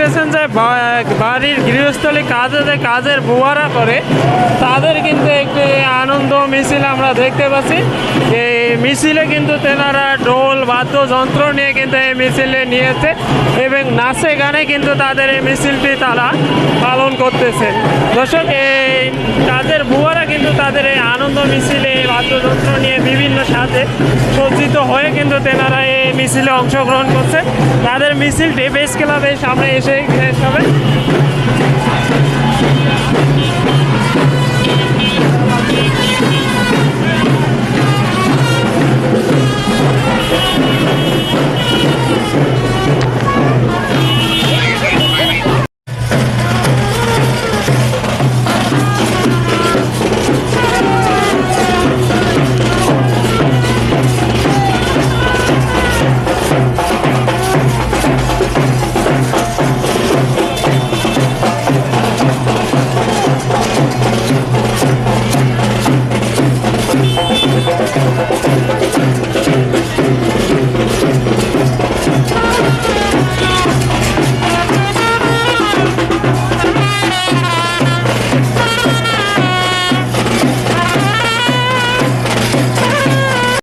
দেখতেছেন যে বাড়ির গৃহস্থলী কাজে যে কাজের বুয়ারা করে, তাদের কিন্তু একটি আনন্দ মিছিল আমরা দেখতে পাচ্ছি। এই মিছিলে কিন্তু তেনারা ঢোল বাদ্যযন্ত্র নিয়ে কিন্তু এই মিছিলে নিয়েছে এবং নাচে গানে কিন্তু তাদের এই মিছিলটি তারা পালন করতেছে। দর্শক, এই কাজের বুয়ারা কিন্তু তাদের এই আনন্দ মিছিলে বাদ্যযন্ত্র নিয়ে বিভিন্ন সাথে সজ্জিত হয়ে কিন্তু তেনারা এই মিছিলে অংশগ্রহণ করছে। তাদের মিছিলটি বেস ক্লাবের সামনে এসে শেষ হবে।